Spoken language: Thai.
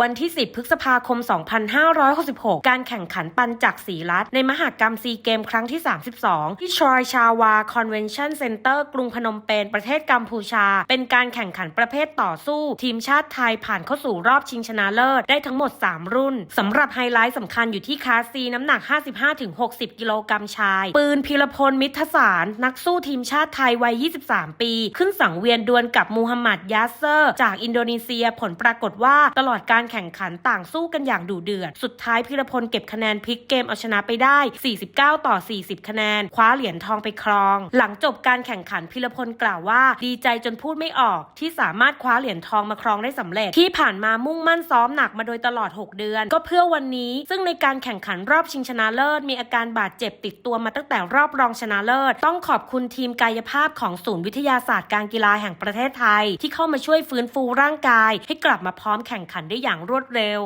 วันที่ 10 พฤษภาคม 2566 การแข่งขันปันจักสีรัตในมหากรรมซีเกมครั้งที่ 32 ที่ชอยชาวาคอนเวนชั่นเซ็นเตอร์กรุงพนมเปญประเทศกัมพูชา เป็นการแข่งขันประเภทต่อสู้ ทีมชาติไทยผ่านเข้าสู่รอบชิงชนะเลิศ ได้ทั้งหมด 3 รุ่น สำหรับไฮไลท์สำคัญอยู่ที่คาสซีน้ำหนัก 55-60 กิโลกรัมชาย ปืนพีรพลมิทสาร นักสู้ทีมชาติไทยวัย 23 ปี ขึ้นสังเวียนดวลกับมูฮัมหมัดยาเซอร์ จากอินโดนีเซียผลปรากฏว่าตลอดการแข่งขันต่างสู้กันอย่างดุเดือด สุดท้ายพีรพลเก็บคะแนนพลิกเกมเอาชนะไปได้ 49 ต่อ 40 คะแนน คว้าเหรียญทองไปครอง หลังจบการแข่งขันพีรพลกล่าวว่า ดีใจจนพูดไม่ออก ที่สามารถคว้าเหรียญทองมาครองได้สำเร็จ ที่ผ่านมามุ่งมั่นซ้อมหนักมาโดยตลอด 6 เดือน ก็เพื่อวันนี้ ซึ่งในการแข่งขันรอบชิงชนะเลิศ มีอาการบาดเจ็บติดตัวมาตั้งแต่รอบรองชนะเลิศ ต้องขอบคุณทีมกายภาพของศูนย์วิทยาศาสตร์การกีฬาแห่งประเทศไทย ที่เข้ามาช่วยฟื้นฟูร่างกาย ให้กลับมาพร้อมแข่งขันได้อย่างอย่างรวดเร็ว